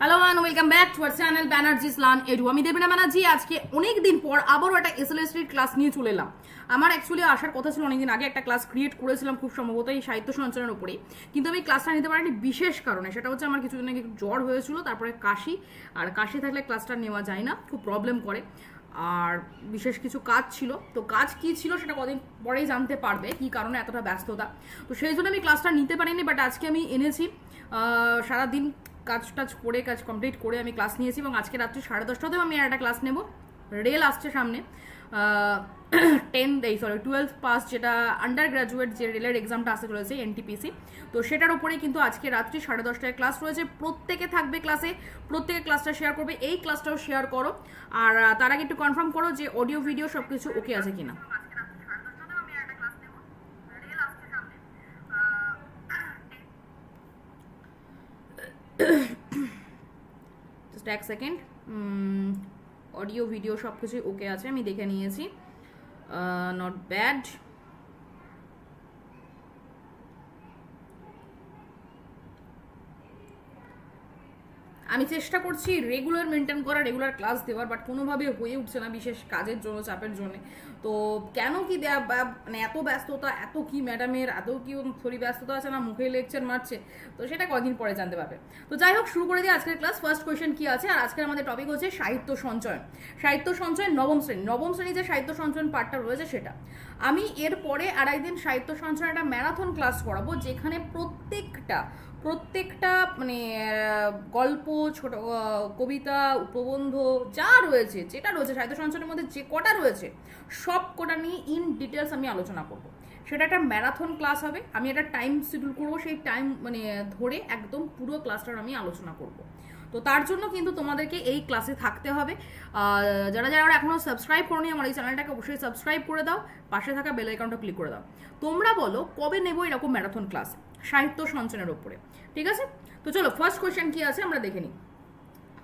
Hello man welcome back to our channel Banerjee স্লান এডু আমি দেবিনা ব্যানার্জি আজকে অনেক দিন পর আবারও একটা এসএলএসটি ক্লাস নিয়ে চলে এলাম। আমার অ্যাকচুয়ালি আসার কথা ছিল অনেকদিন আগে একটা ক্লাস ক্রিয়েট করেছিলাম খুব সম্ভবত এই সাহিত্য সঞ্চালনের উপরে। কিন্তু আমি ক্লাসটা নিতে পারিনি বিশেষ কারণে। সেটা হচ্ছে আমার কিছুদিন আগে জ্বর হয়েছিল, তারপরে কাশি। আর কাশি থাকলে ক্লাসটা নেওয়া যায় না, খুব প্রবলেম করে। আর বিশেষ কিছু কাজ ছিল। তো কাজ কি ছিল সেটা কদিন পরেই জানতে পারবে, কি কারণে এতটা ব্যস্ততা। তো সেই জন্য আমি ক্লাসটা নিতে পারিনি বাট আজকে আমি এনেছি সারাদিন কাজ টাজ করে, কাজ কমপ্লিট করে আমি ক্লাস নিয়েছি এবং আজকে রাত্রি সাড়ে দশটাতেও আমি একটা ক্লাস নেব। রেল আসছে সামনে। টেন এই সরি টুয়েলভ পাস যেটা আন্ডার গ্র্যাজুয়েট যে রেলের এক্সামটা আসতে চলেছে এনটিপিসি তো সেটার উপরেই কিন্তু আজকে রাত্রি সাড়ে দশটায় ক্লাস রয়েছে। প্রত্যেকে থাকবে ক্লাসে প্রত্যেকে ক্লাসটা শেয়ার করবে। এই ক্লাসটাও শেয়ার করো। আর তার আগে একটু কনফার্ম করো যে অডিও ভিডিও সব কিছু ওকে আছে কিনা। জাস্ট এক সেকেন্ড অডিও ভিডিও সব কিছুই ওকে আছে, আমি দেখে নিয়েছি। নট ব্যাড আমি চেষ্টা করছি রেগুলার মেনটেন করা রেগুলার ক্লাস দেওয়ার বাট কোনোভাবে হয়ে উঠছে না বিশেষ কাজের জন্য, চাপের জন্য। তো কেন কি দেয়া মানে এত ব্যস্ততা, এত কি ম্যাডামের, এত কি শরীর ব্যস্ততা আছে না, মুখে লেকচার মারছে, তো সেটা কদিন পরে জানতে পারবে। তো যাই হোক, শুরু করে দিই আজকের ক্লাস ফার্স্ট কোয়েশ্চেন কি আছে? আর আজকের আমাদের টপিক হচ্ছে সাহিত্য সঞ্চয়ন। সাহিত্য সঞ্চয়ন নবম শ্রেণি। নবম শ্রেণি যে সাহিত্য সঞ্চয়ন পার্টটা রয়েছে সেটা। আমি এরপরে আর একদিন সাহিত্য সঞ্চয়ন একটা ম্যারাথন ক্লাস করাবো, যেখানে প্রত্যেকটা প্রত্যেকটা মানে গল্প, ছোট কবিতা প্রবন্ধ যা রয়েছে, যেটা রয়েছে, সাহিত্য সঞ্চয়ের মধ্যে যে কটা রয়েছে, সব কটা নিয়ে ইন ডিটেলস আমি আলোচনা করব। সেটা একটা ম্যারাথন ক্লাস হবে, আমি একটা টাইম শিডিউল করব, সেই টাইম মানে ধরে একদম পুরো ক্লাসটার আমি আলোচনা করব। তো তার জন্য কিন্তু তোমাদেরকে এই ক্লাসে থাকতে হবে। যারা যারা এখনও সাবস্ক্রাইব করনি, আমার এই চ্যানেলটাকে অবশ্যই সাবস্ক্রাইব করে দাও, পাশে থাকা বেল আইকনটা ক্লিক করে দাও। তোমরা বলো, কবে নেব এরকম ম্যারাথন ক্লাস সাহিত্য সঞ্চনের ওপরে। ঠিক আছে? তো চলো ফার্স্ট কোয়েশ্চেন কি আছে আমরা দেখে নিই।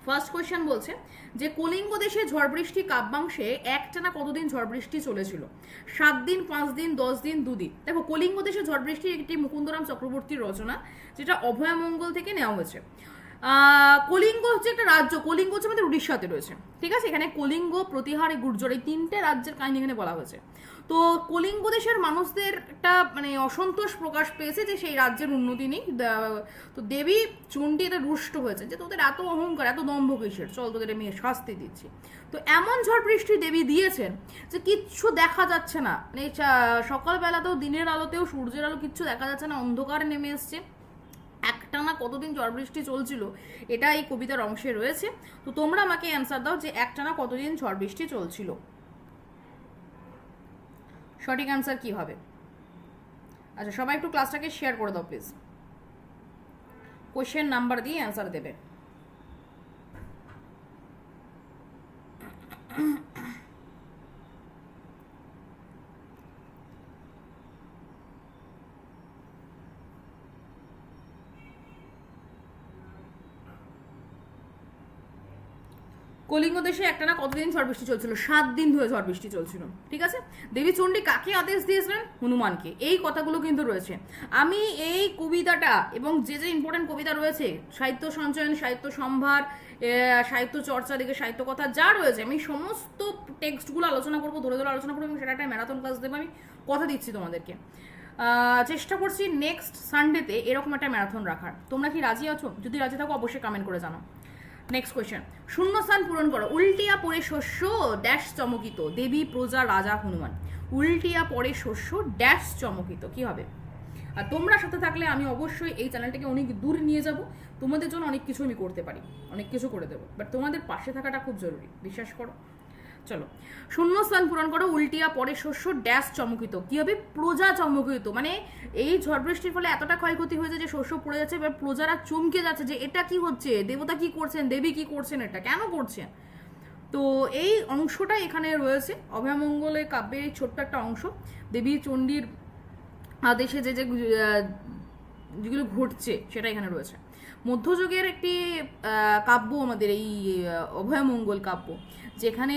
ফার্স্ট কোয়েশ্চেন বলছে, যে কলিঙ্গ দেশে ঝড় বৃষ্টি কাব্যাংশে একটানা কতদিন ঝড় বৃষ্টি চলেছিল? সাত দিন, পাঁচ দিন, দশ দিন, দুদিন। দেখো, কলিঙ্গ দেশে ঝড় বৃষ্টি একটি মুকুন্দরাম চক্রবর্তীর রচনা, যেটা অভয়ামঙ্গল থেকে নেওয়া হয়েছে। কলিঙ্গ হচ্ছে একটা রাজ্য, কলিঙ্গ হচ্ছে আমাদের উড়িষ্যাতে রয়েছে। ঠিক আছে? এখানে কলিঙ্গ, প্রতিহার গুর্জর, এই তিনটে রাজ্যের কাহিনী এখানে বলা হয়েছে। তো কলিঙ্গ দেশের মানুষদের একটা মানে অসন্তোষ প্রকাশ পেয়েছে যে সেই রাজ্যের উন্নতি নেই। তো দেবী চণ্ডী এটা রুষ্ট হয়েছে যে তোদের এত অহংকার, এত দম্ভ কিসের? চল তোদের আমি শাস্তি দিচ্ছি। তো এমন ঝড় বৃষ্টি দেবী দিয়েছেন যে কিচ্ছু দেখা যাচ্ছে না। মানে সকালবেলাতেও দিনের আলোতেও সূর্যের আলো কিচ্ছু দেখা যাচ্ছে না, অন্ধকার নেমে এসছে। একটানা কতদিন ঝড় বৃষ্টি চলছিল, এটা এই কবিতার অংশে রয়েছে। তো তোমরা আমাকে অ্যান্সার দাও যে একটানা কতদিন ঝড় বৃষ্টি চলছিল। সঠিক অ্যান্সার কি হবে? আচ্ছা সবাই একটু ক্লাসটাকে শেয়ার করে দাও প্লিজ কোশ্চেন নাম্বার দিয়ে অ্যান্সার দেবে। কলিঙ্গ দেশে একটা না কতদিন ঝড় বৃষ্টি চলছিল? সাত দিন ধরে ঝড় বৃষ্টি চলছিল, ঠিক আছে? দেবী চণ্ডী কাকে আদেশ দিয়েছিলেন? হনুমানকে। এই কথাগুলো কিন্তু রয়েছে। আমি এই কবিতাটা এবং যে যে ইম্পর্টেন্ট কবিতা রয়েছে, সাহিত্য সঞ্চয়ন, সাহিত্য সম্ভার সাহিত্য চর্চা দিকে সাহিত্য কথা যা রয়েছে, আমি সমস্ত টেক্সটগুলো আলোচনা করব, ধরে ধরে আলোচনা করব, এবং সেটা একটা ম্যারাথন ক্লাস দেবো, আমি কথা দিচ্ছি তোমাদেরকে। চেষ্টা করছি নেক্সট সানডেতে এরকম একটা ম্যারাথন রাখার। তোমরা কি রাজি আছো? যদি রাজি থাকো, অবশ্যই কমেন্ট করে জানাও। নেক্সট কোয়েশ্চেন শূন্যস্থান পূরণ করো। উল্টিয়া পরে শস্য ড্যাশ চমকিত। দেবী, প্রজা, রাজা, হনুমান। উল্টিয়া পরে শস্য ড্যাশ চমকিত। কি হবে? আর তোমরা সাথে থাকলে আমি অবশ্যই এই চ্যানেলটাকে অনেক দূর নিয়ে যাব। তোমাদের জন্য অনেক কিছু আমি করতে পারি। অনেক কিছু করে দেবো। বাট তোমাদের পাশে থাকাটা খুব জরুরি। বিশ্বাস করো। চলো। শূন্যস্থান পূরণ করো, উল্টিয়া পরে শস্য, ড্যাশ চমকিত। কি হবে? প্রজা চমকিত। মানে এই ঝড় বৃষ্টির ফলে এতটা ক্ষয়ক্ষতি হয়েছে যে শস্য পড়ে যাচ্ছে, এবার প্রজারা চমকে যাচ্ছে যে এটা কি হচ্ছে? দেবতা কি করছেন? দেবী কি করছেন এটা? কেন করছেন? তো এই অংশটা এখানে রয়েছে। অভয়মঙ্গলে কাব্যের এই ছোট্ট একটা অংশ। দেবী চণ্ডীর আদেশে যে যে যেগুলো ঘটছে, সেটা এখানে রয়েছে। মধ্যযুগের একটি কাব্য আমাদের এই অভয়মঙ্গল কাব্য যেখানে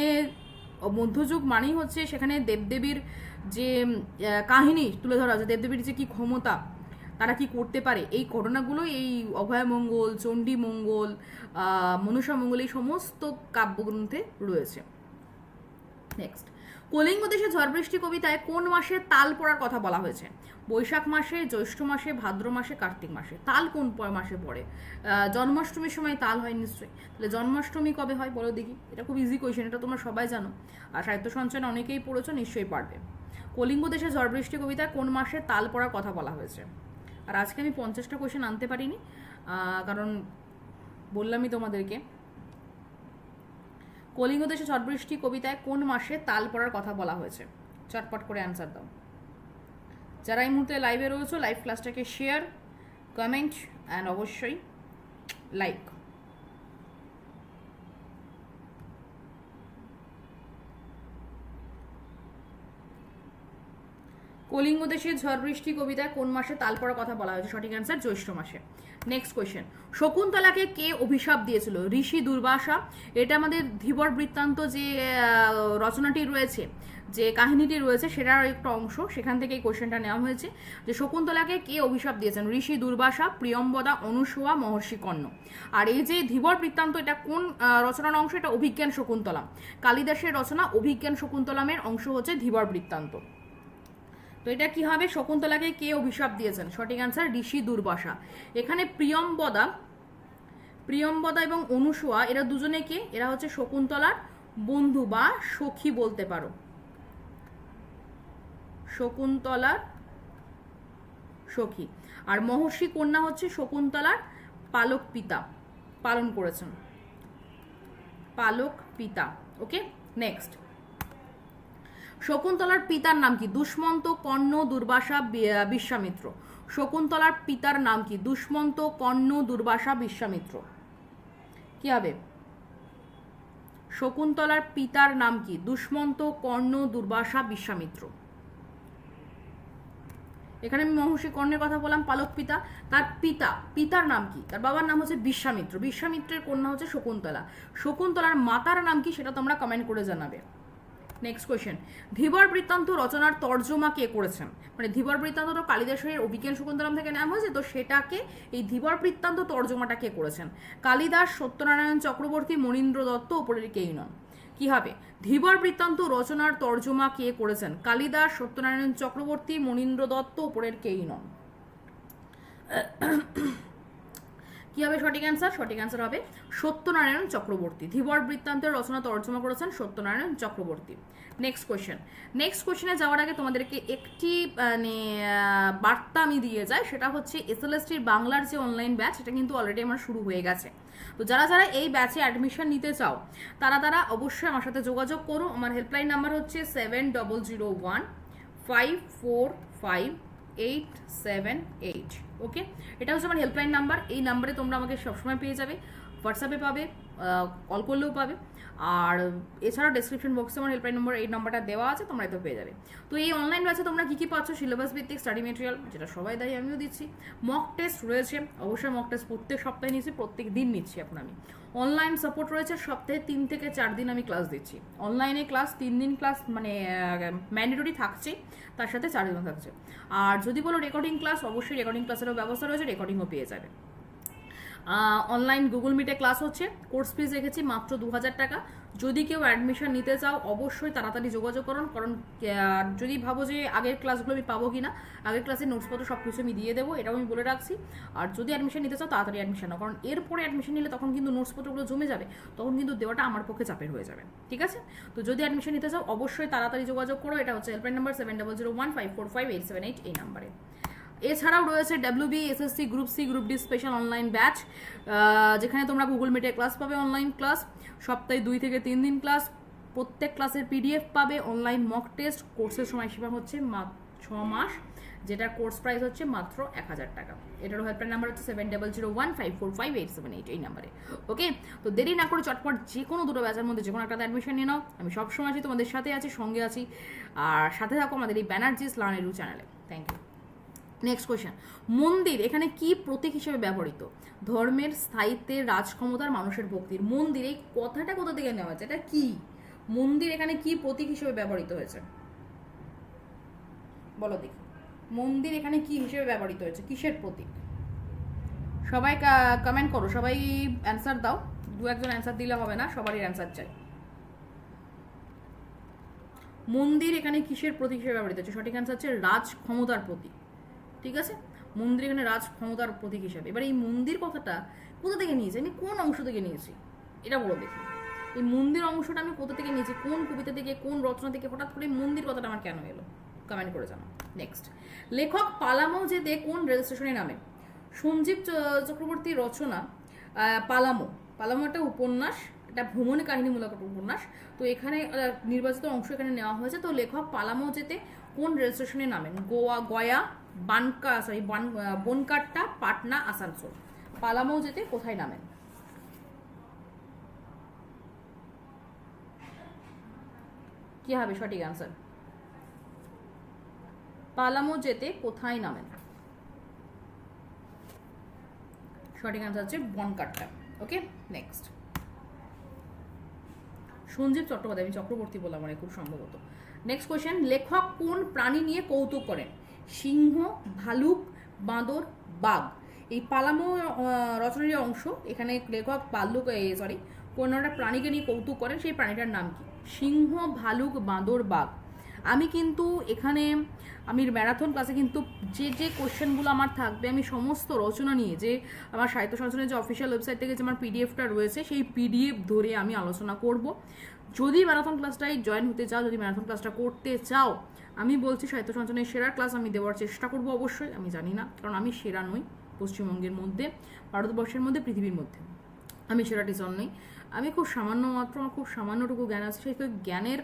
মধ্যযুগ মানেই হচ্ছে সেখানে দেবদেবীর যে কাহিনী তুলে ধরা আছে দেবদেবীর যে কি ক্ষমতা তারা কি করতে পারে এই ঘটনাগুলো এই অভয়মঙ্গল চণ্ডীমঙ্গল আহ, মনসামঙ্গল এই সমস্ত কাব্যগ্রন্থে রয়েছে। নেক্সট কলিঙ্গ দেশে ঝড় বৃষ্টি কবিতায় কোন মাসে তাল পড়ার কথা বলা হয়েছে? বৈশাখ মাসে, জ্যৈষ্ঠ মাসে, ভাদ্র মাসে, কার্তিক মাসে। তাল কোন মাসে পড়ে? জন্মাষ্টমীর সময় তাল হয় নিশ্চয়ই। তাহলে জন্মাষ্টমী কবে হয় বলো দেখি। এটা খুব ইজি কোয়েশ্চেন এটা তোমরা সবাই জানো। আর সাহিত্য সঞ্চয়নে অনেকেই পড়েছো, নিশ্চয়ই পারবে। কলিঙ্গ দেশে ঝড় বৃষ্টি কবিতায় কোন মাসে তাল পড়ার কথা বলা হয়েছে? আর আজকে আমি পঞ্চাশটা কোয়েশ্চেন আনতে পারিনি। কারণ বললামই তোমাদেরকে। কলিঙ্গ দেশে ঝটবৃষ্টি কবিতায় কোন মাসে তাল পড়ার কথা বলা হয়েছে? চটপট করে অ্যান্সার দাও। যারা এই মুহূর্তে লাইভে রয়েছে লাইভ ক্লাসটাকে শেয়ার কমেন্ট অ্যান্ড অবশ্যই লাইক কলিঙ্গ দেশে ঝড় বৃষ্টি কবিতায় কোন মাসে তাল পড়ার কথা বলা হয়েছে। সঠিক অ্যান্সার জ্যৈষ্ঠ মাসে। নেক্সট কোয়েশ্চেন শকুন্তলাকে কে অভিশাপ দিয়েছিল? ঋষি দুর্বাসা। এটা আমাদের ধীবর বৃত্তান্ত যে রচনাটি রয়েছে, যে কাহিনীটি রয়েছে, সেটার একটা অংশ। সেখান থেকে এই কোয়েশ্চেনটা নেওয়া হয়েছে, যে শকুন্তলাকে কে অভিশাপ দিয়েছেন? ঋষি দুর্বাসা, প্রিয়ম্বদা, অনুসোয়া, মহর্ষি কর্ণ। আর এই যে ধীবর বৃত্তান্ত, এটা কোন রচনার অংশ? এটা অভিজ্ঞান শকুন্তলাম কালিদাসের রচনা অভিজ্ঞান শকুন্তলামের অংশ হচ্ছে ধীবর বৃত্তান্ত। তো এটা কি হবে? শকুন্তলাকে কে অভিশাপ দিয়েছেন? সঠিক অ্যান্সার ঋষি দুর্বাসা। এখানে প্রিয়ম্বদা প্রিয়ম্বদা এবং অনুসুয়া, এরা দুজনে কে? এরা হচ্ছে শকুন্তলার বন্ধু বা সখী বলতে পারো। শকুন্তলার সখী। আর মহর্ষি কন্যা হচ্ছে শকুন্তলার পালক পিতা, পালন করেছেন। পালক পিতা। ওকে? নেক্সট শকুন্তলার পিতার নাম কি? দুষ্মন্ত, কর্ণ, দুর্বাসা বিশ্বামিত্র। শকুন্তলার পিতার নাম কি? দুষ্মন্ত, কর্ণ, দুর্বাসা, বিশ্বামিত্র। কি হবে? শকুন্তলার পিতার নাম কি? দুষ্মন্ত, কর্ণ, দুর্বাসা, বিশ্বামিত্র। এখানে আমি মহর্ষি কর্ণের কথা বললাম, পালক পিতা। তার পিতা, পিতার নাম কি? তার বাবার নাম হচ্ছে বিশ্বামিত্র। বিশ্বামিত্রের কন্যা হচ্ছে শকুন্তলা। শকুন্তলার মাতার নাম কি? সেটা তোমরা কমেন্ট করে জানাবে। নেক্সট কোয়েশ্চেন ধীবর বৃত্তান্ত রচনার তর্জমা কে করেছেন? মানে ধীবর বৃত্তান্ত তো কালিদাসের অভিজ্ঞান শকুন্তলাম থেকে নেওয়া হয়েছে, তো সেটাকে এই ধীবর বৃত্তান্ত তর্জমাটা কে করেছেন? কালিদাস, সত্যনারায়ণ চক্রবর্তী, মনীন্দ্র দত্ত ওপরের কেই নন। কি হবে? ধীবর বৃত্তান্ত রচনার তর্জমা কে করেছেন? কালিদাস, সত্যনারায়ণ চক্রবর্তী, মনীন্দ্র দত্ত ওপরের কেই নন। কি হবে? সঠিক অ্যান্সার সঠিক অ্যান্সার হবে সত্যনারায়ণ চক্রবর্তী। ধীবর বৃত্তান্তের রচনা তর্জমা করেছেন Satyanarayan Chakraborty. Next question next কোয়েশ্চেনে যাওয়ার আগে তোমাদেরকে একটি মানে বার্তা আমি দিয়ে যাই। সেটা হচ্ছে এস এসএলএসটির বাংলার যে অনলাইন ব্যাচ সেটা কিন্তু অলরেডি আমার শুরু হয়ে গেছে। তো যারা যারা এই ব্যাচে অ্যাডমিশন নিতে চাও, তারা তারা অবশ্যই আমার সাথে যোগাযোগ করো। আমার হেল্পলাইন নাম্বার হচ্ছে seven double zero one five four five eight seven eight okay এটা হচ্ছে আমার হেল্পলাইন নাম্বার এই নাম্বারে তোমরা আমাকে সবসময় পেয়ে যাবে। হোয়াটসঅ্যাপে পাবে কল করলেও পাবে। আর এছাড়াও ডেসক্রিপশন বক্সে আমার হেল্পলাইন নম্বর এই নাম্বারটা দেওয়া আছে, তোমরা এতে পেয়ে যাবে। তো এই অনলাইন ব্যাচে তোমরা কী কী পাচ্ছ? সিলেবাস ভিত্তিক স্টাডি মেটেরিয়াল যেটা সবাই দেয়, আমিও দিচ্ছি। মক টেস্ট রয়েছে, অবশ্যই মক টেস্ট প্রত্যেক সপ্তাহে নিচ্ছি প্রত্যেক দিন নিচ্ছি এখন আমি। অনলাইন সাপোর্ট রয়েছে, সপ্তাহে তিন থেকে চার দিন আমি ক্লাস দিচ্ছি। অনলাইনে ক্লাস তিন দিন ক্লাস মানে ম্যান্ডেটরি থাকছে, তার সাথে চার দিনও থাকছে। আর যদি বলো রেকর্ডিং ক্লাস অবশ্যই রেকর্ডিং ক্লাসেরও ব্যবস্থা রয়েছে রেকর্ডিংও পেয়ে যাবে। অনলাইন গুগল মিটে ক্লাস হচ্ছে কোর্স ফিজ রেখেছি মাত্র দু হাজার টাকা। যদি কেউ অ্যাডমিশন নিতে চাও, অবশ্যই তাড়াতাড়ি যোগাযোগ করুন, কারণ যদি ভাবো যে আগের ক্লাসগুলো আমি পাবো কি না আগের ক্লাসের নোটসপত্র সব কিছু আমি দিয়ে দেবো, এটাও আমি বলে রাখছি। আর যদি অ্যাডমিশন নিতে চাও, তাড়াতাড়ি অ্যাডমিশন নাও, কারণ এরপরে অ্যাডমিশন নিলে তখন কিন্তু নোটসপত্রগুলো জমে যাবে, তখন কিন্তু দেওয়াটা আমার পক্ষে চাপের হয়ে যাবে, ঠিক আছে? তো যদি অ্যাডমিশন নিতে চাও, অবশ্যই তাড়াতাড়ি যোগাযোগ করো, এটা হচ্ছে helpline number seven double zero one five four five eight seven eight এই নাম্বারে এছাড়াও রয়েছে WB SSC group C group D special online batch যেখানে তোমরা গুগল মিটে ক্লাস পাবে অনলাইন ক্লাস সপ্তাহে দুই থেকে তিন দিন ক্লাস প্রত্যেক ক্লাসের পিডিএফ পাবে অনলাইন মক টেস্ট কোর্সের সময়সীমা হচ্ছে ছ মাস, যেটার কোর্স প্রাইস হচ্ছে মাত্র এক হাজার টাকা। এটারও হেল্পলাইন নাম্বার হচ্ছে seven double zero one five four five eight seven eight এই নাম্বারে ওকে তো দেরি না করে চটপট যে কোনো দুটো ব্যাচের মধ্যে যে কোনো একটা অ্যাডমিশন নিয়ে নাও। আমি সবসময় আছি, তোমাদের সাথে আছি, সঙ্গে আছি। আর সাথে থাকো আমাদের এই ব্যানার্জিস লার্নেরু চ্যানেলে থ্যাংক ইউ নেক্সট কোয়েশ্চেন মন্দির এখানে কি প্রতীক হিসেবে ব্যবহৃত? ধর্মের, স্থায়িত্বের, রাজক্ষমতার, মানুষের ভক্তির। মন্দির এই কথাটা কোথা থেকে নেওয়া হয়েছে? এটা কি? মন্দির এখানে কি প্রতীক হিসেবে ব্যবহৃত হয়েছে? বলো দেখি। মন্দির এখানে কি হিসেবে ব্যবহৃত হয়েছে? কিসের প্রতীক? সবাই কমেন্ট করো। সবাই অ্যান্সার দাও। দু একজন অ্যান্সার দিলে হবে না, সবারই অ্যান্সার চাই। মন্দির এখানে কিসের প্রতীক হিসেবে ব্যবহৃত হচ্ছে সঠিক অ্যান্সার হচ্ছে রাজ ক্ষমতার প্রতীক। ঠিক আছে? মন্দির এখানে রাজ ক্ষমতার প্রতীক হিসাবে। এবার এই মন্দির কথাটা কোথা থেকে নিয়েছি? আমি কোন অংশ থেকে নিয়েছি? এটা বলে দেখি। এই মন্দির অংশটা আমি কোথা থেকে নিয়েছি? কোন কবিতা থেকে, কোন রচনা থেকে? হঠাৎ করে মন্দির কথাটা আমার কেন এলো? কমেন্ট করে জানাও। নেক্সট লেখক পালামো যেতে কোন রেল স্টেশনে নামে? সঞ্জীব চক্রবর্তীর রচনা পালামো। পালামো একটা উপন্যাস এটা ভ্রমণ কাহিনীমূলক উপন্যাস। তো এখানে নির্বাচিত অংশ এখানে নেওয়া হয়েছে। তো লেখক পালামো যেতে কোন রেল স্টেশনে নামেন? গোয়া, গয়া বানকা সরি বান বনকাট্টা, পাটনা, আসানসোল। পালামো যেতে কোথায় নামেন? কি হবে সঠিক আনসার পালামো যেতে কোথায় নামেন? সঠিক আনসার হচ্ছে বনকাট্টা। ওকে নেক্সট সঞ্জীব চট্টোপাধ্যায়, আমি চক্রবর্তী বললাম মানে খুব সম্ভবত। নেক্সট কোয়েশ্চেন লেখক কোন প্রাণী নিয়ে কৌতুক করেন? সিংহ, ভালুক, বাঁদর, বাঘ। এই পালামো রচনার অংশ, এখানে লেখক ভাল্লুক সরি কোন একটা প্রাণীকে নিয়ে কৌতুক করেন, সেই প্রাণীটার নাম কি? সিংহ, ভালুক, বাঁদর, বাঘ। আমি কিন্তু এখানে, আমি ম্যারাথন ক্লাসে কিন্তু যে যে কোশ্চেনগুলো আমার থাকবে, আমি সমস্ত রচনা নিয়ে, যে আমার সাহিত্য সংসদের যে অফিসিয়াল ওয়েবসাইট থেকে যে আমার পিডিএফটা রয়েছে, সেই পিডিএফ ধরে আমি আলোচনা করব। যদি ম্যারাথন ক্লাসটাই জয়েন হতে চাও, যদি ম্যারাথন ক্লাসটা করতে চাও আমি বলছি সাহিত্য সঞ্চনের সেরা ক্লাস আমি দেওয়ার চেষ্টা করব অবশ্যই, আমি জানি না, কারণ আমি সেরা নই পশ্চিমবঙ্গের মধ্যে, ভারতবর্ষের মধ্যে, পৃথিবীর মধ্যে। আমি সেরা টিচার নই। আমি খুব সামান্য মাত্র, আমার খুব সামান্যটুকু জ্ঞান আছে, সেই জ্ঞানের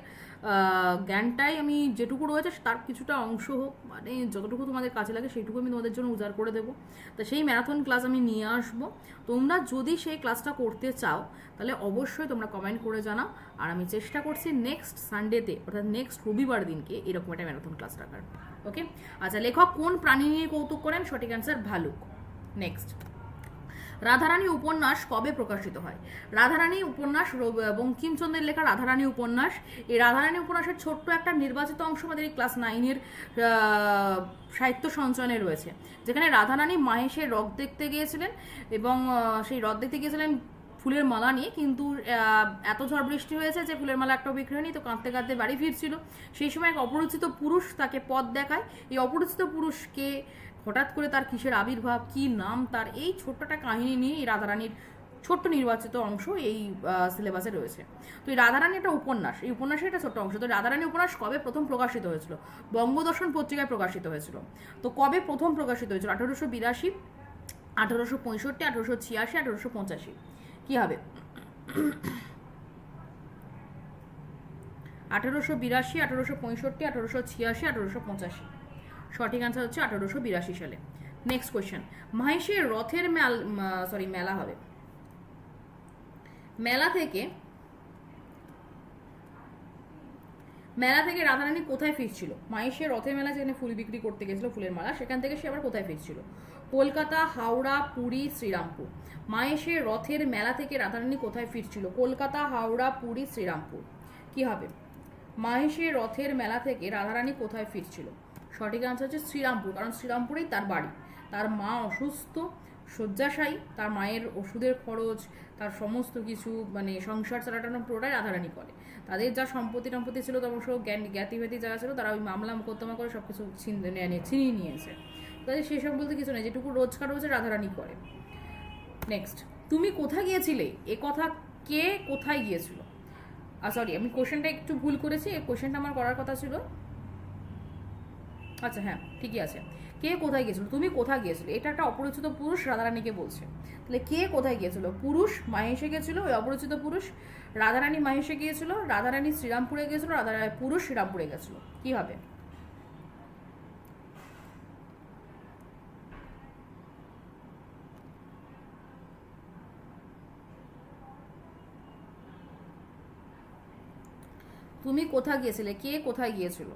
জ্ঞানটাই আমি যেটুকু রয়েছে তার কিছুটা অংশ হোক মানে যতটুকু তোমাদের কাছে লাগে সেইটুকু আমি তোমাদের জন্য উজাড় করে দেবো। তা সেই ম্যারাথন ক্লাস আমি নিয়ে আসব। তোমরা যদি সেই ক্লাসটা করতে চাও, তাহলে অবশ্যই তোমরা কমেন্ট করে জানাও। আর আমি চেষ্টা করছি নেক্সট সানডেতে অর্থাৎ নেক্সট রবিবার দিনকে এরকম একটা ম্যারাথন ক্লাস রাখার। ওকে আচ্ছা লেখক কোন প্রাণী নিয়ে কৌতুক করেন? সঠিক অ্যান্সার ভালুক। নেক্সট রাধারানী উপন্যাস কবে প্রকাশিত হয়? রাধারানী উপন্যাস বঙ্কিমচন্দ্রের লেখা রাধারানী উপন্যাস, এই রাধারানী উপন্যাসের ছোট্ট একটা নির্বাচিত অংশ আমাদের এই ক্লাস নাইনের সাহিত্য সঞ্চয়নে রয়েছে। যেখানে রাধারানী মাহেশের রথ দেখতে গিয়েছিলেন এবং সেই রথ দেখতে গিয়েছিলেন ফুলের মালা নিয়ে, কিন্তু এত ঝড় বৃষ্টি হয়েছে যে ফুলের মালা একটাও বিক্রি হয়নি, তো কাঁদতে কাঁদতে বাড়ি ফিরছিল। সেই সময় এক অপরিচিত পুরুষ তাকে পথ দেখায়। এই অপরিচিত পুরুষকে হঠাৎ করে তার কিসের আবির্ভাব, কি নাম তার, এই ছোট্টটা কাহিনী নিয়ে এই রাধারানীর ছোট্ট নির্বাচিত অংশ এই সিলেবাসে রয়েছে। তো এই রাধারানী একটা উপন্যাস, এই উপন্যাসের একটা ছোট্ট অংশ। তো রাধারানী উপন্যাস কবে প্রথম প্রকাশিত হয়েছিল? বঙ্গদর্শন পত্রিকায় প্রকাশিত হয়েছিল। তো কবে প্রথম প্রকাশিত হয়েছিল? আঠারোশো বিরাশি, আঠারোশো পঁয়ষট্টি, আঠারোশো ছিয়াশি, আঠারোশো পঁচাশি। কী হবে? আঠারোশো বিরাশি, আঠারোশো পঁয়ষট্টি, আঠারোশো ছিয়াশি, আঠারোশো পঁচাশি। সঠিক আনসার হচ্ছে আঠারোশো বিরাশি সালে। নেক্সট কোয়েশ্চেন মহেশের রথের মেল সরি মেলা হবে। মেলা থেকে মেলা থেকে রাধারানী কোথায় ফিরছিল? মাহেশের রথের মেলা যেখানে ফুল বিক্রি করতে গেছিল, ফুলের মালা, সেখান থেকে সে আবার কোথায় ফিরছিল? কলকাতা, হাওড়া, পুরী, শ্রীরামপুর। মাহেশের রথের মেলা থেকে রাধারানী কোথায় ফিরছিল? কলকাতা, হাওড়া, পুরী, শ্রীরামপুর। কি হবে? মাহেশের রথের মেলা থেকে রাধারানী কোথায় ফিরছিল? সঠিক আনসার হচ্ছে শ্রীরামপুর, কারণ শ্রীরামপুরেই তার বাড়ি। তার মা অসুস্থ, শয্যাশায়ী, তার মায়ের ওষুধের খরচ, তার সমস্ত কিছু মানে সংসার চালাটানো পুরোটাই রাধারানী করে। তাদের যা সম্পত্তি টম্পত্তি ছিল তার অবশ্য জ্ঞান জ্ঞাতিভ্যাতি যারা ছিল, তারা ওই মামলা মোকদ্দমা করে সব কিছু ছিনিয়ে নিয়েছে। তাদের সেসব বলতে কিছু নেই, যেটুকু রোজগার রয়েছে রাধারানী করে। নেক্সট তুমি কোথায় গিয়েছিলে? এ কথা কে কোথায় গিয়েছিল? আর সরি আমি কোশ্চেনটা একটু ভুল করেছি, এই কোশ্চেনটা আমার করার কথা ছিল। আচ্ছা হ্যাঁ ঠিকই আছে। কে কোথায় গিয়েছিল? তুমি কোথায় গিয়েছিলে? এটা একটা অপরিচিত পুরুষ রাধারানীকে বলছে। তাহলে কে কোথায় গিয়েছিল? পুরুষ মাহেশে গিয়েছিল, ওই অপরিচিত পুরুষ। রাধারানী মাহেশে গিয়েছিল, রাধারানী শ্রীরামপুরে গিয়েছিল, রাধা, পুরুষ শ্রীরামপুরে গেছিল। কি হবে? তুমি কোথায় গিয়েছিলে? কে কোথায় গিয়েছিল?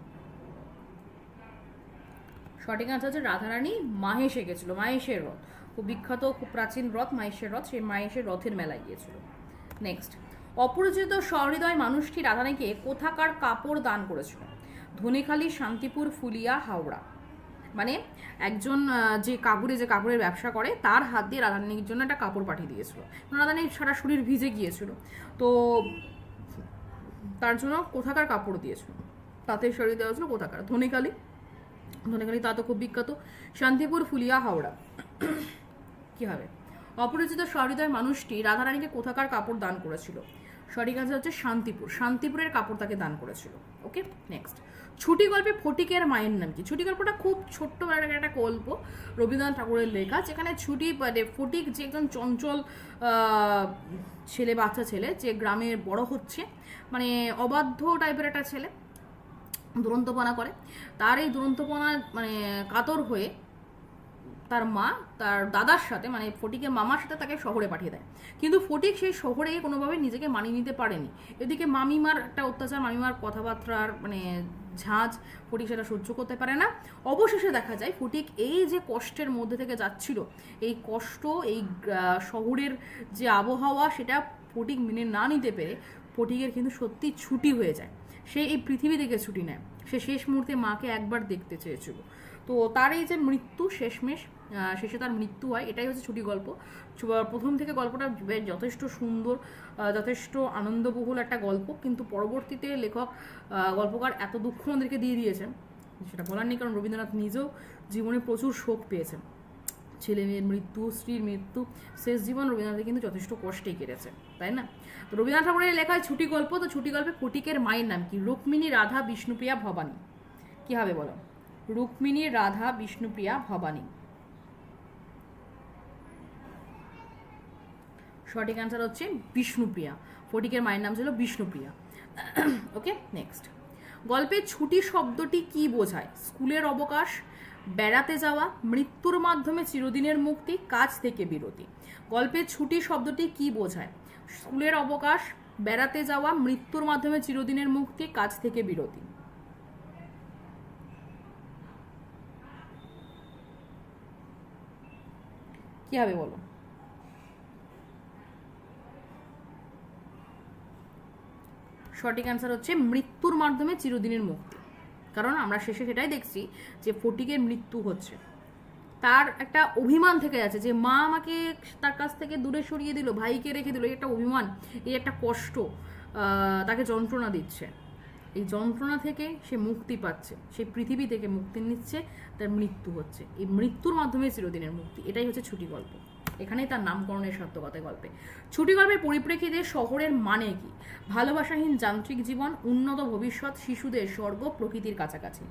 সঠিক আনসার হচ্ছে রাধারানী মাহেশে গেছিল, মাহেশের রথ। খুব বিখ্যাত, খুব প্রাচীন রথ, মাহেশের রথ। সেই মাহেশের রথের মেলায় গিয়েছিল। নেক্সট অপরিচিত সহৃদয় মানুষটি রাধারানীকে কোথাকার কাপড় দান করেছিল? ধনেখালি, শান্তিপুর, ফুলিয়া, হাওড়া। মানে একজন যে কাপড়ে যে কাপড়ের ব্যবসা করে, তার হাত দিয়ে রাধারানীর জন্য একটা কাপড় পাঠিয়ে দিয়েছিল। রাধারানী সারা শরীর ভিজে গিয়েছিল। তো তার জন্য কোথাকার কাপড় দিয়েছিল? তাতে শরীর দেওয়া হয়েছিল কোথাকার? ধনেকালি ধনেকালি তা তো খুব বিখ্যাত। শান্তিপুর ফুলিয়া হাওড়া। কি হবে? অপরিচিত সহৃদয় মানুষটি রাধারানীকে কোথাকার কাপড় দান করেছিল? সঠিক আনসার হচ্ছে শান্তিপুর। শান্তিপুরের কাপড় তাকে দান করেছিল। ওকে নেক্সট ছুটি গল্পে ফটিকের মায়ের নাম কি? ছুটি গল্পটা খুব ছোট্ট একটা একটা গল্প রবীন্দ্রনাথ ঠাকুরের লেখা, যেখানে ছুটি মানে ফটিক যে একজন চঞ্চল ছেলে, বাচ্চা ছেলে, যে গ্রামে বড় হচ্ছে মানে অবাধ্য টাইপের একটা ছেলে। দুরন্তপনা করে। তার এই দুরন্তপনা মানে কাতর হয়ে তার মা, তার দাদার সাথে মানে ফটিকের মামার সাথে তাকে শহরে পাঠিয়ে দেয়। কিন্তু ফটিক সেই শহরে কোনোভাবে নিজেকে মানিয়ে নিতে পারেনি। এদিকে মামিমার একটা অত্যাচার, মামিমার কথাবার্তার মানে ঝাঁজ ফটিক সেটা সহ্য করতে পারে না। অবশেষে দেখা যায় ফটিক এই যে কষ্টের মধ্যে থেকে যাচ্ছিল, এই কষ্ট, এই শহরের যে আবহাওয়া, সেটা ফটিক মেনে না নিতে পেরে ফটিকের কিন্তু সত্যি ছুটি হয়ে যায়। সে এই পৃথিবী থেকে ছুটি নেয়। সে শেষ মুহূর্তে মাকে একবার দেখতে চেয়েছিল। তো তার এই যে মৃত্যু শেষমেশ শেষে তার মৃত্যু হয়, এটাই হচ্ছে ছুটি গল্প। প্রথম থেকে গল্পটা যথেষ্ট সুন্দর যথেষ্ট আনন্দবহুল একটা গল্প। কিন্তু পরবর্তীতে লেখক গল্পকার এত দুঃখ আমাদেরকে দিয়ে দিয়েছেন, সেটা বলার নেই, কারণ রবীন্দ্রনাথ নিজেও জীবনে প্রচুর শোক পেয়েছেন। ছেলে মেয়ের মৃত্যু, স্ত্রীর মৃত্যু, শেষ জীবন রবীন্দ্রনাথের কিন্তু যথেষ্ট কষ্টেই কেটেছে, তাই না? তো রবীন্দ্রনাথ ঠাকুরের লেখায় ছুটি গল্প, তো ছুটি গল্পে ফটিকের মায়ের নাম কি? রুক্মিণী রাধা বিষ্ণুপ্রিয়া ভবানী। কি হবে বলো? রুক্মিণী রাধা বিষ্ণুপ্রিয়া ভবানী। সঠিক অ্যান্সার হচ্ছে বিষ্ণুপ্রিয়া। ফটিকের মায়ের নাম ছিল বিষ্ণুপ্রিয়া। ওকে নেক্সট গল্পে ছুটি শব্দটি কি বোঝায়? স্কুলের অবকাশ বেড়াতে যাওয়া, মৃত্যুর মাধ্যমে চিরদিনের মুক্তি, কাজ থেকে বিরতি। গল্পে ছুটি শব্দটি কি বোঝায়? স্কুলের অবকাশ, বেড়াতে যাওয়া, মৃত্যুর মাধ্যমে চিরদিনের মুক্তি, কাজ থেকে বিরতি। কি হবে বলো? সঠিক অ্যান্সার হচ্ছে মৃত্যুর মাধ্যমে চিরদিনের মুক্তি। কারণ আমরা শেষে সেটাই দেখছি যে ফটিকের মৃত্যু হচ্ছে। তার একটা অভিমান থেকে যাচ্ছে যে মা আমাকে তার কাছ থেকে দূরে সরিয়ে দিল, ভাইকে রেখে দিল, এই একটা অভিমান, এই একটা কষ্ট তাকে যন্ত্রণা দিচ্ছে। এই যন্ত্রণা থেকে সে মুক্তি পাচ্ছে, সে পৃথিবী থেকে মুক্তি নিচ্ছে, তার মৃত্যু হচ্ছে। এই মৃত্যুর মাধ্যমে চিরদিনের মুক্তি, এটাই হচ্ছে ছুটি গল্প। এখানেই তার নামকরণের সার্থকতা গল্পে। ছুটি গল্পের পরিপ্রেক্ষিতে শহরের মানে কি? ভালোবাসাহীন যান্ত্রিক জীবন, উন্নত ভবিষ্যৎ, শিশুদের স্বর্গ, প্রকৃতির কাছাকাছি।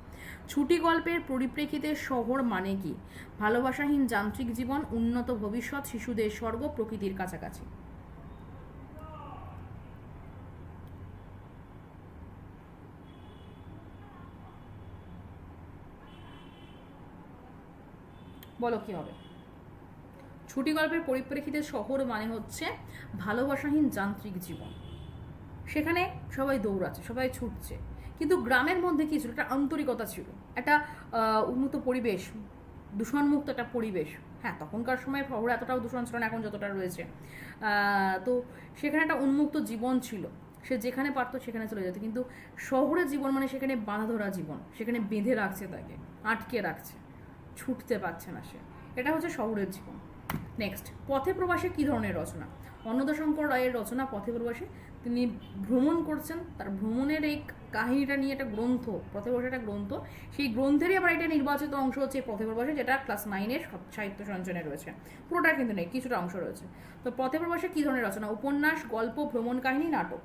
ছুটি গল্পের পরিপ্রেক্ষিতে শহর মানে কি? ভালোবাসাহীন যান্ত্রিক জীবন, উন্নত ভবিষ্যৎ, শিশুদের স্বর্গ, প্রকৃতির কাছাকাছি। বলো কি হবে? ছুটি গল্পের পরিপ্রেক্ষিতে শহর মানে হচ্ছে ভালোবাসাহীন যান্ত্রিক জীবন। সেখানে সবাই দৌড়াচ্ছে, সবাই ছুটছে। কিন্তু গ্রামের মধ্যে কি ছিল? একটা আন্তরিকতা ছিল, একটা উন্নত পরিবেশ, দূষণমুক্ত একটা পরিবেশ। হ্যাঁ তখনকার সময় শহরে এতটাও দূষণ ছিল না, এখন যতটা রয়েছে। তো সেখানে একটা উন্মুক্ত জীবন ছিল। সে যেখানে পারতো সেখানে চলে যেত। কিন্তু শহরের জীবন মানে সেখানে বাঁধা ধরা জীবন। সেখানে বেঁধে রাখছে তাকে, আটকে রাখছে, ছুটতে পারছে না সে। এটা হচ্ছে শহরের জীবন। নেক্সট পথে প্রবাসে কী ধরনের রচনা? অন্নদাশঙ্কর রায়ের রচনা পথে প্রবাসে। তিনি ভ্রমণ করছেন, তার ভ্রমণের এই কাহিনীটা নিয়ে একটা গ্রন্থ, পথে প্রবাসে একটা গ্রন্থ। সেই গ্রন্থেরই আবার একটা নির্বাচিত অংশ হচ্ছে পথে প্রবাসে, যেটা ক্লাস নাইনের সাহিত্য সঞ্চনে রয়েছে। পুরোটা কিন্তু নেই, কিছুটা অংশ রয়েছে। তো পথে প্রবাসে কী ধরনের রচনা? উপন্যাস, গল্প, ভ্রমণ কাহিনী, নাটক।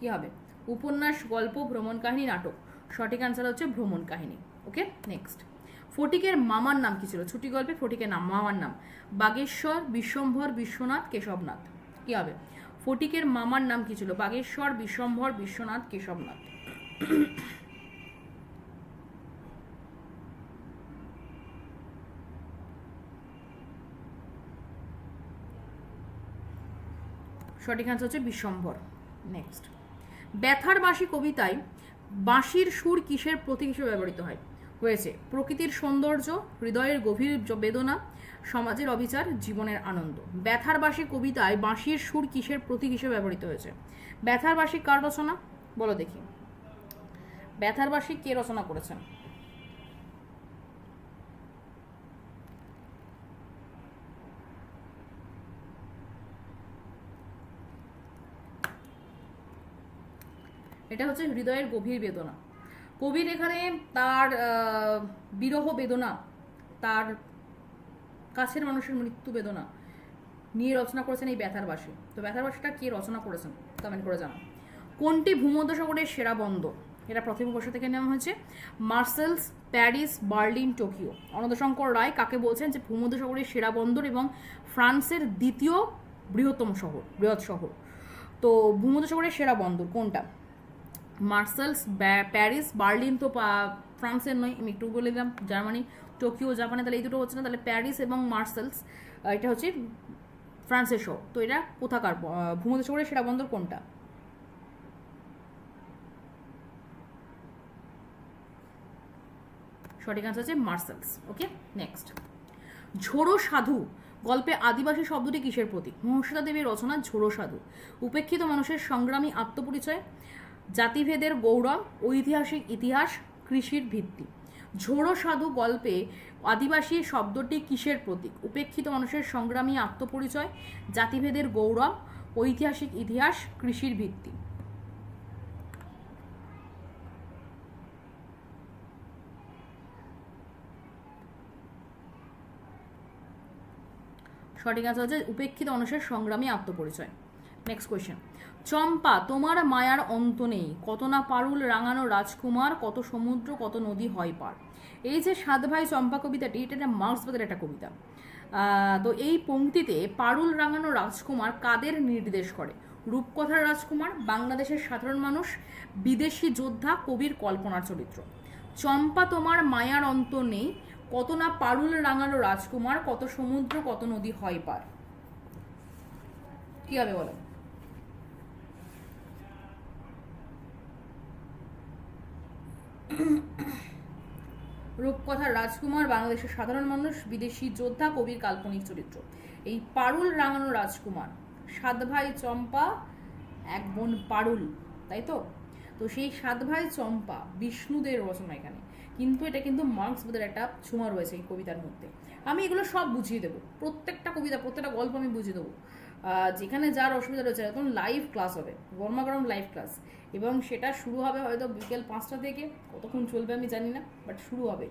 কি হবে? উপন্যাস, গল্প, ভ্রমণ কাহিনী, নাটক। সঠিক অ্যান্সার হচ্ছে ভ্রমণ কাহিনী। ওকে নেক্সট ফটিকের মামার নাম কি ছিল? ছুটি গল্পে ফটিকের নাম, মামার নাম। বাগেশ্বর, বিশ্বম্ভর, বিশ্বনাথ, কেশবনাথ। কি হবে? ফটিকের মামার নাম কি ছিল? বাগেশ্বর, বিশ্বম্ভর, বিশ্বনাথ, কেশবনাথ। সঠিক অ্যান্সার হচ্ছে বিশ্বম্ভর। নেক্সট ব্যথার বাঁশি কবিতায় বাঁশির সুর কিসের প্রতীক হিসেবে ব্যবহৃত হয়? হয়েছে। প্রকৃতির সৌন্দর্য, হৃদয়ের গভীর বেদনা, সমাজের অবিচার, জীবনের আনন্দ। ব্যথার বাঁশি কবিতায় বাঁশির সুর কিসের প্রতীক হিসেবে ব্যবহৃত হয়েছে? ব্যথার বাঁশি কার রচনা? বলো দেখি। ব্যথার বাসি কে রচনা করেছেন? এটা হচ্ছে হৃদয়ের গভীর বেদনা। কবির এখানে তার বিরহ বেদনা, তার কাছের মানুষের মৃত্যু বেদনা নিয়ে রচনা করেছেন এই ব্যথার বাসী। তো ব্যথার বাসীটা কে রচনা করেছেন? কমেন্ট করে জানান। কোনটি ভূমধ্যসাগরের সেরা বন্দর এটা প্রথম বর্ষ থেকে নেওয়া হয়েছে। Marseilles, Paris, Berlin, Tokyo. Anantashankar Ray কাকে বলছেন যে ভূমধ্যসাগরের সেরা বন্দর এবং ফ্রান্সের দ্বিতীয় বৃহত্তম শহর, বৃহৎ শহর। তো ভূমধ্যসাগরের সেরা বন্দর কোনটা? মার্সেলস প্যারিস, বার্লিন তো ফ্রান্সের নয়, আমি একটু বলে দিলাম, জার্মানি, টোকিও, জাপানে, তাহলে এই দুটো হচ্ছে না, তাহলে প্যারিস এবং মার্সেলস এটা হচ্ছে ফ্রান্সের শহর তো এটা কোথাকার ভূমধ্যসাগরের সেরা বন্দর কোনটা? সঠিক আনসার হচ্ছে মার্সেলস ওকে নেক্সট ঝোড়ো সাধু, গল্পে আদিবাসী শব্দটি কিসের প্রতীক? মহর্ষিতা দেবীর রচনা ঝোড়ো সাধু। উপেক্ষিত মানুষের সংগ্রামী আত্মপরিচয় জাতিভেদের গৌরব, ঐতিহাসিক ইতিহাস, কৃষির ভিত্তি। ঝোড়ো সাধু গল্পে আদিবাসী শব্দটি কিসের প্রতীক? উপেক্ষিত মানুষের সংগ্রামী আত্মপরিচয়, জাতিভেদের গৌরব, ঐতিহাসিক ইতিহাস, কৃষির ভিত্তি। সঠিক আনসার হচ্ছে উপেক্ষিত মানুষের সংগ্রামী আত্মপরিচয়। নেক্সট কোয়েশ্চেন চম্পা, তোমার মায়ার অন্ত নেই। কত না পারুল রাঙানো রাজকুমার, কত সমুদ্র, কত নদী হয় পার। এই যে সাত ভাই চম্পা কবিতাটি, এটা একটা মার্ক্সবাদের একটা কবিতা। তো এই পংক্তিতে পারুল রাঙানো রাজকুমার কাদের নির্দেশ করে? রূপকথার রাজকুমার, বাংলাদেশের সাধারণ মানুষ, বিদেশি যোদ্ধা, কবির কল্পনার চরিত্র। চম্পা, তোমার মায়ার অন্ত নেই। কত না পারুল রাঙানো রাজকুমার, কত সমুদ্র, কত নদী হয় পার। কি হবে বলো? রূপকথার রাজকুমার, বাংলাদেশের সাধারণ মানুষ, বিদেশি যোদ্ধা, কবির কাল্পনিক চরিত্র। এই পারুল রাঙানো রাজকুমার, সাত ভাই চম্পা, এক বোন পারুল, তাই তো? তো সেই সাত ভাই চম্পা বিষ্ণুদের রচনা এখানে। কিন্তু এটা কিন্তু মার্কসবাদের একটা ছোঁয়া রয়েছে এই কবিতার মধ্যে। আমি এগুলো সব বুঝিয়ে দেবো। প্রত্যেকটা কবিতা, প্রত্যেকটা গল্প আমি বুঝিয়ে দেবো। যেখানে যার অসুবিধা রয়েছে এখন লাইভ ক্লাস হবে গরমাগরম লাইভ ক্লাস এবং সেটা শুরু হবে হয়তো বিকেল পাঁচটা থেকে, কতক্ষণ চলবে আমি জানি না বাট শুরু হবে।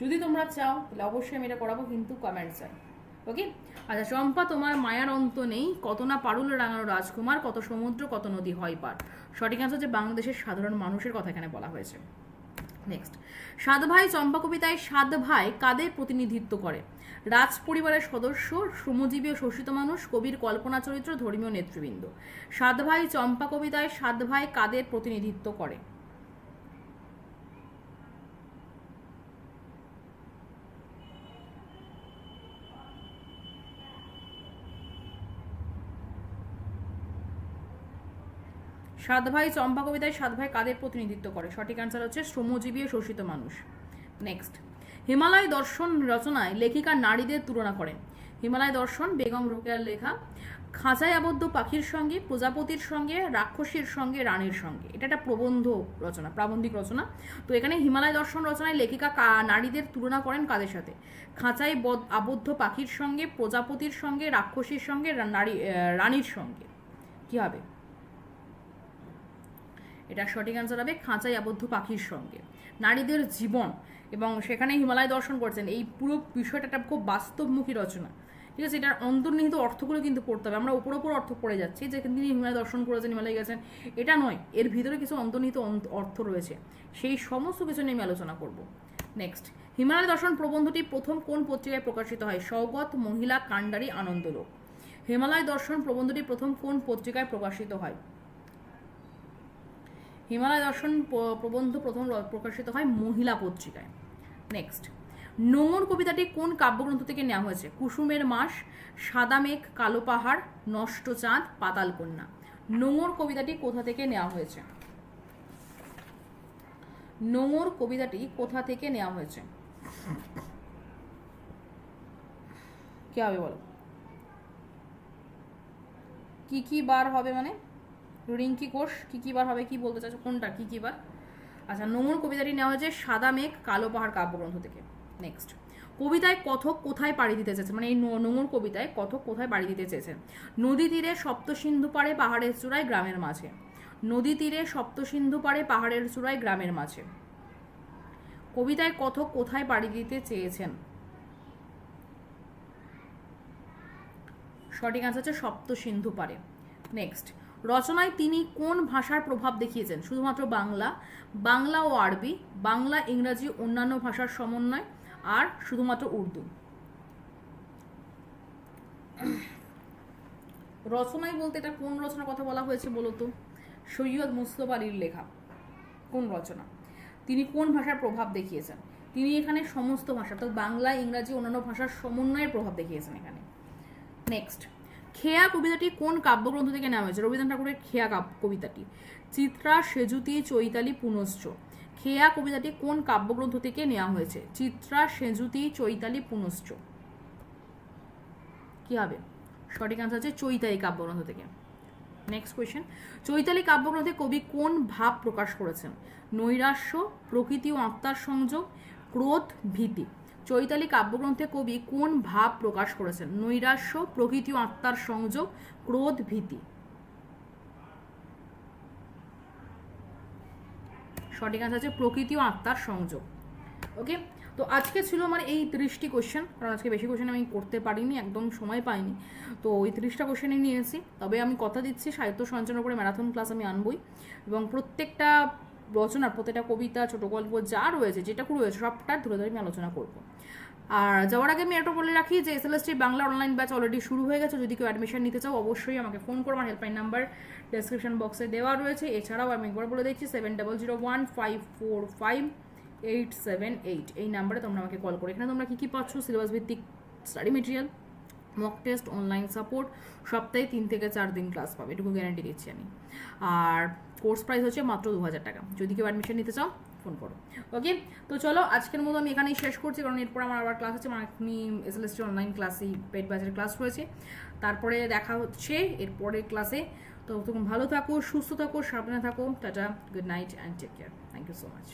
যদি তোমরা চাও, তাহলে অবশ্যই আমি এটা করাবো, কিন্তু কমেন্ট চাই। ওকে আচ্ছা চম্পা, তোমার মায়ার অন্ত নেই। কত না পারুল রাঙানো রাজকুমার, কত সমুদ্র, কত নদী হয় পার। সঠিক আনসার হচ্ছে বাংলাদেশের সাধারণ মানুষের কথা এখানে বলা হয়েছে। নেক্সট সাত ভাই, চম্পা কবিতায় সাত ভাই কাদের প্রতিনিধিত্ব করে? রাজ পরিবারের সদস্য, শ্রমজীবী ও শোষিত মানুষ, কবির কল্পনা চরিত্র, ধর্মীয় নেতৃবৃন্দ। সাত ভাই চম্পা কবিতায় সাত ভাই কাদের প্রতিনিধিত্ব করে? সাত ভাই চম্পা কবিতায় সাত ভাই কাদের প্রতিনিধিত্ব করে? সঠিক অ্যান্সার হচ্ছে শ্রমজীবী ও শোষিত মানুষ। নেক্সট হিমালয় দর্শন রচনায় লেখিকা নারীদের তুলনা করেন। হিমালয় দর্শন, বেগম রোকেয়ার লেখা, খাঁচায় আবদ্ধ পাখির সঙ্গে, প্রজাপতির সঙ্গে, রাক্ষসীর সঙ্গে, রানীর সঙ্গে। এটা একটা প্রবন্ধ রচনা, প্রাবন্ধিক রচনা। তো এখানে হিমালয় দর্শন রচনায় লেখিকা নারীদের তুলনা করেন কাদের সাথে? খাঁচায় আবদ্ধ পাখির সঙ্গে, প্রজাপতির সঙ্গে, রাক্ষসীর সঙ্গে নারী রানীর সঙ্গে। কি হবে? এটা সঠিক অ্যান্সার হবে, খাঁচায় আবদ্ধ পাখির সঙ্গে। নারীদের জীবন এবং সেখানে হিমালয় দর্শন করছেন। এই পুরো বিষয়টা একটা খুব বাস্তবমুখী রচনা। ঠিক আছে, এটার অন্তর্নিহিত অর্থগুলো কিন্তু পড়তে হবে। আমরা ওপর ওপর অর্থ পড়ে যাচ্ছি যে তিনি হিমালয় দর্শন করেছেন, হিমালয় গেছেন। এটা নয়, এর ভিতরে কিছু অন্তর্নিহিত অর্থ রয়েছে। সেই সমস্ত কিছু নিয়ে আমি আলোচনা করব। নেক্সট হিমালয় দর্শন প্রবন্ধটি প্রথম কোন পত্রিকায় প্রকাশিত হয়? সৌগত মহিলা কাণ্ডারি আনন্দলোক হিমালয় দর্শন প্রবন্ধটি প্রথম কোন পত্রিকায় প্রকাশিত হয়? হিমালয় দর্শন প্রবন্ধ প্রথম প্রকাশিত হয় মহিলা পত্রিকায়। নেক্সট নোংর কবিতাটি কোন কাব্যগ্রন্থ থেকে নেওয়া হয়েছে? কুসুমের মাস, সাদা মেঘ, কালো পাহাড়, নষ্ট চাঁদ, পাতাল কন্যা। নোংর কবিতাটি কোথা থেকে নেওয়া হয়েছে? নোংর কবিতাটি কোথা থেকে নেওয়া হয়েছে? কি হবে বলো? কি কি বার হবে মানে? রিঙ্কি কোষ কি কি বার হবে? কি বলতে চাইছো? কোনটা? কি কি বার? আচ্ছা নোংর কবিতাটি নেওয়া হয়েছে সাদা মেঘ, কালো পাহাড় কাব্যগ্রন্থ থেকে। নেক্সট কবিতায় কথক কোথায় পাড়ি দিতে চেয়েছেন মানে এই নোংর কবিতায় কথক কোথায় পাড়ি দিতে চেয়েছেন নদী তীরে সপ্ত সিন্ধু পাড়ে পাহাড়ের চূড়ায় গ্রামের মাঝে। নদী তীরে সপ্ত সিন্ধু পাড়ে পাহাড়ের চূড়ায় গ্রামের মাঝে। কবিতায় কথক কোথায় পাড়ি দিতে চেয়েছেন? সঠিক আনসার হচ্ছে সপ্ত সিন্ধু পারে নেক্সট রচনায় তিনি কোন ভাষার প্রভাব দেখিয়েছেন? শুধুমাত্র বাংলা বাংলা ও আরবি, বাংলা, ইংরাজি, অন্যান্য ভাষার সমন্বয়, আর শুধুমাত্র উর্দু। রচনায় বলতে এটা কোন রচনার কথা বলা হয়েছে বলো তো সৈয়দ মুস্তফা আলীর লেখা। কোন রচনা? তিনি কোন ভাষার প্রভাব দেখিয়েছেন? তিনি এখানে সমস্ত ভাষা, অর্থাৎ বাংলা, ইংরাজি, অন্যান্য ভাষার সমন্বয়ের প্রভাব দেখিয়েছেন এখানে। নেক্সট খেয়া কবিতাটি কোন কাব্যগ্রন্থ থেকে নেওয়া হয়েছে? রবীন্দ্রনাথ ঠাকুরের খেয়া কবিতাটি। চিত্রা, সেজুতি, চৈতালি, পুনশ্চ। খেয়া কবিতাটি কোন কাব্যগ্রন্থ থেকে নেওয়া হয়েছে? চিত্রা, সেজুতি, চৈতালি, পুনশ্চ। কি হবে? সঠিক আনসার হচ্ছে চৈতালি কাব্যগ্রন্থ থেকে। নেক্সট কোয়েশ্চেন চৈতালি কাব্যগ্রন্থে কবি কোন ভাব প্রকাশ করেছেন? নৈরাশ্য, প্রকৃতি ও আত্মার সংযোগ, ক্রোধ, ভীতি। চৈতালি কাব্যগ্রন্থে কবি কোন ভাব প্রকাশ করেছেন? নৈরাশ্য প্রকৃতি ও আত্মার সংযোগ, ক্রোধ, ভীতি। সঠিক আনসার হচ্ছে প্রকৃতি ও আত্মার সংযোগ। ওকে তো আজকে ছিল আমার এই তিরিশটি কোশ্চেন কারণ আজকে বেশি কোশ্চেন আমি করতে পারিনি, একদম সময় পাইনি। তো ওই তিরিশটা কোশ্চেনই নিয়েছি। তবে আমি কথা দিচ্ছি, সাহিত্য সঞ্চনার উপরে ম্যারাথন ক্লাস আমি আনবই। এবং প্রত্যেকটা রচনার প্রত্যেকটা কবিতা, ছোট গল্প যা রয়েছে যেটা রয়েছে, সবটা ধরে ধরে আমি আলোচনা করব। আর যাওয়ার আগে আমি এটা বলে রাখি যে SLST Bangla online batch already শুরু হয়ে গেছে। যদি কেউ অ্যাডমিশন নিতে চাও, অবশ্যই আমাকে ফোন করো। আমার হেল্পলাইন নাম্বার ডেসক্রিপশন বক্সে দেওয়া রয়েছে। এছাড়াও আমি একবার বলে দিচ্ছি seven double zero one five four five eight seven eight এই নাম্বারে তোমরা আমাকে কল করো। এখানে তোমরা কী কী পাচ্ছ? সিলেবাস ভিত্তিক study material mock test online support সপ্তাহে তিন থেকে চার দিন ক্লাস পাবে। এটুকু গ্যারান্টি দিচ্ছি আমি। আর কোর্স প্রাইস হচ্ছে মাত্র দু হাজার টাকা। যদি কেউ অ্যাডমিশন নিতে চাও ফোন করো। ওকে তো চলো, আজকের মতো আমি এখানেই শেষ করছি, কারণ এরপর আমার আবার ক্লাস আছে আমার এখনই এস এল এসটি অনলাইন ক্লাসেই পেট বাজারের ক্লাস রয়েছে। তারপরে দেখা হচ্ছে এরপরের ক্লাসে তো তখন ভালো থাকো, সুস্থ থাকো, সাবধানে থাকো। Tata good night and take care thank you so much